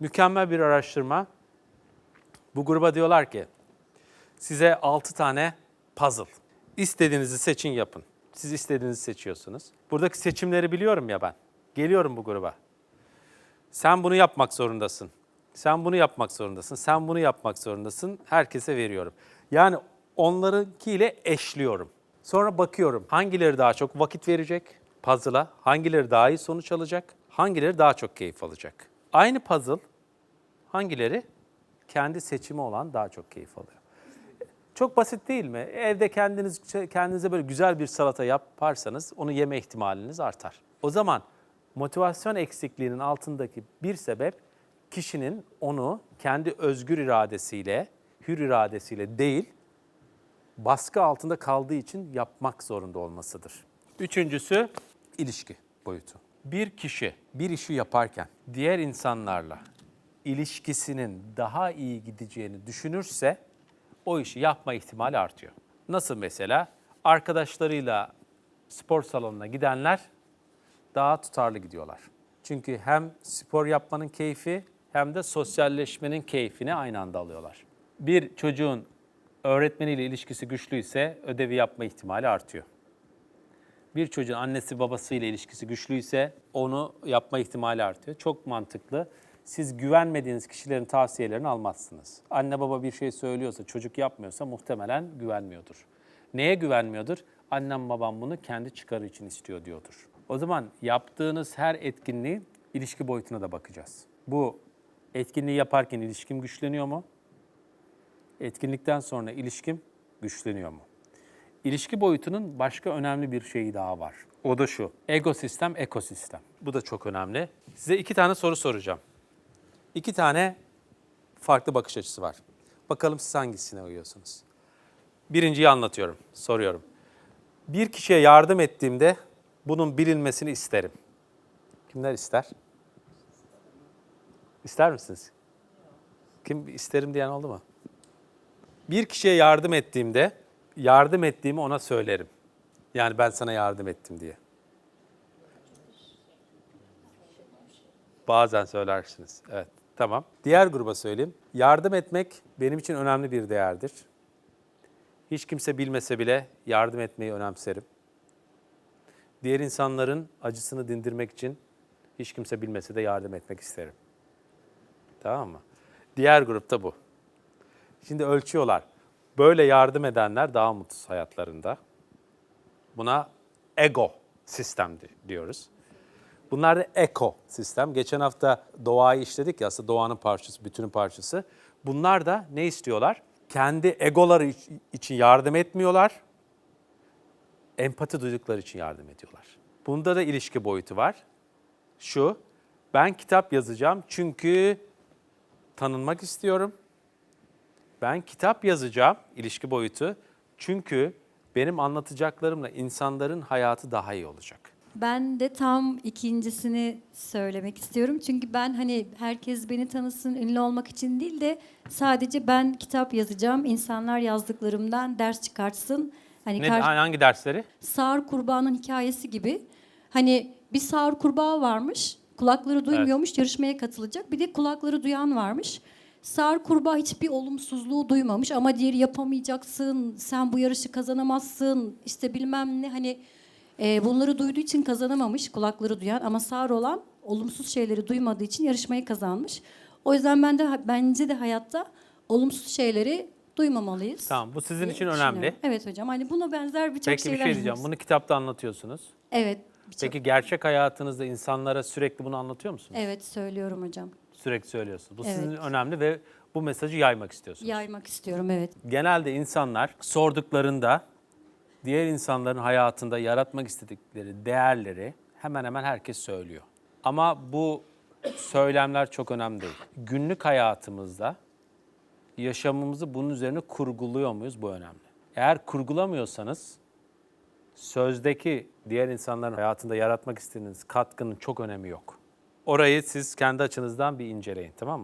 Mükemmel bir araştırma. Bu gruba diyorlar ki size 6 tane puzzle. İstediğinizi seçin yapın. Siz istediğinizi seçiyorsunuz. Buradaki seçimleri biliyorum ya ben. Geliyorum bu gruba. Sen bunu yapmak zorundasın. Sen bunu yapmak zorundasın. Sen bunu yapmak zorundasın. Herkese veriyorum. Yani onlarınkiyle eşliyorum. Sonra bakıyorum hangileri daha çok vakit verecek puzzle'a, hangileri daha iyi sonuç alacak, hangileri daha çok keyif alacak. Aynı puzzle hangileri kendi seçimi olan daha çok keyif alıyor. Çok basit değil mi? Evde kendiniz kendinize böyle güzel bir salata yaparsanız onu yeme ihtimaliniz artar. O zaman motivasyon eksikliğinin altındaki bir sebep kişinin onu kendi özgür iradesiyle, hür iradesiyle değil, baskı altında kaldığı için yapmak zorunda olmasıdır. Üçüncüsü ilişki boyutu. Bir kişi bir işi yaparken diğer insanlarla ilişkisinin daha iyi gideceğini düşünürse o işi yapma ihtimali artıyor. Nasıl mesela? Arkadaşlarıyla spor salonuna gidenler daha tutarlı gidiyorlar. Çünkü hem spor yapmanın keyfi hem de sosyalleşmenin keyfini aynı anda alıyorlar. Bir çocuğun öğretmeniyle ilişkisi güçlüyse ödevi yapma ihtimali artıyor. Bir çocuğun annesi babasıyla ilişkisi güçlüyse onu yapma ihtimali artıyor. Çok mantıklı. Siz güvenmediğiniz kişilerin tavsiyelerini almazsınız. Anne baba bir şey söylüyorsa, çocuk yapmıyorsa muhtemelen güvenmiyordur. Neye güvenmiyordur? Annem babam bunu kendi çıkarı için istiyor diyordur. O zaman yaptığınız her etkinliği ilişki boyutuna da bakacağız. Bu etkinliği yaparken ilişkim güçleniyor mu? Etkinlikten sonra ilişkim güçleniyor mu? İlişki boyutunun başka önemli bir şeyi daha var. O da şu. Ego sistem, ekosistem. Bu da çok önemli. Size iki tane soru soracağım. İki tane farklı bakış açısı var. Bakalım siz hangisine uyuyorsunuz? Birinciyi anlatıyorum, soruyorum. Bir kişiye yardım ettiğimde bunun bilinmesini isterim. Kimler ister? İster misiniz? Kim isterim diyen oldu mu? Bir kişiye yardım ettiğimde yardım ettiğimi ona söylerim. Yani ben sana yardım ettim diye. Bazen söylersiniz. Evet, tamam. Diğer gruba söyleyeyim. Yardım etmek benim için önemli bir değerdir. Hiç kimse bilmese bile yardım etmeyi önemserim. Diğer insanların acısını dindirmek için hiç kimse bilmese de yardım etmek isterim. Tamam mı? Diğer grupta bu. Şimdi ölçüyorlar. Böyle yardım edenler daha mutsuz hayatlarında. Buna ego sistem di- diyoruz. Bunlar da eko sistem. Geçen hafta doğayı işledik ya aslında doğanın parçası, bütünün parçası. Bunlar da ne istiyorlar? Kendi egoları iç- için yardım etmiyorlar. Empati duydukları için yardım ediyorlar. Bunda da ilişki boyutu var. Şu, ben kitap yazacağım çünkü tanınmak istiyorum. Ben kitap yazacağım, ilişki boyutu. Çünkü benim anlatacaklarımla insanların hayatı daha iyi olacak. Ben de tam ikincisini söylemek istiyorum. Çünkü ben hani herkes beni tanısın, ünlü olmak için değil de sadece ben kitap yazacağım. İnsanlar yazdıklarımdan ders çıkartsın. Hani Ne, hangi dersleri? sağır kurbağanın hikayesi gibi. Hani bir sağır kurbağa varmış. Kulakları duymuyormuş, yarışmaya katılacak. Bir de kulakları duyan varmış. Sağır kurbağa hiçbir olumsuzluğu duymamış ama diğeri yapamayacaksın, sen bu yarışı kazanamazsın, işte bilmem ne hani e, bunları duyduğu için kazanamamış kulakları duyan ama sağır olan olumsuz şeyleri duymadığı için yarışmayı kazanmış. O yüzden ben de bence de hayatta olumsuz şeyleri duymamalıyız. Tamam, bu sizin diye için önemli. Evet hocam. Hani buna benzer birçok Peki bir şeyler şey diyeceğim. Bunu kitapta anlatıyorsunuz. Evet. Peki gerçek hayatınızda insanlara sürekli bunu anlatıyor musunuz? Evet söylüyorum hocam. Sürekli söylüyorsunuz. Bu Evet. sizin önemli ve bu mesajı yaymak istiyorsunuz. Yaymak istiyorum evet. Genelde insanlar sorduklarında diğer insanların hayatında yaratmak istedikleri değerleri hemen hemen herkes söylüyor. Ama bu söylemler çok önemli değil. Günlük hayatımızda yaşamımızı bunun üzerine kurguluyor muyuz? Bu önemli. Eğer kurgulamıyorsanız sözdeki diğer insanların hayatında yaratmak istediğiniz katkının çok önemi yok. Orayı siz kendi açınızdan bir inceleyin tamam mı?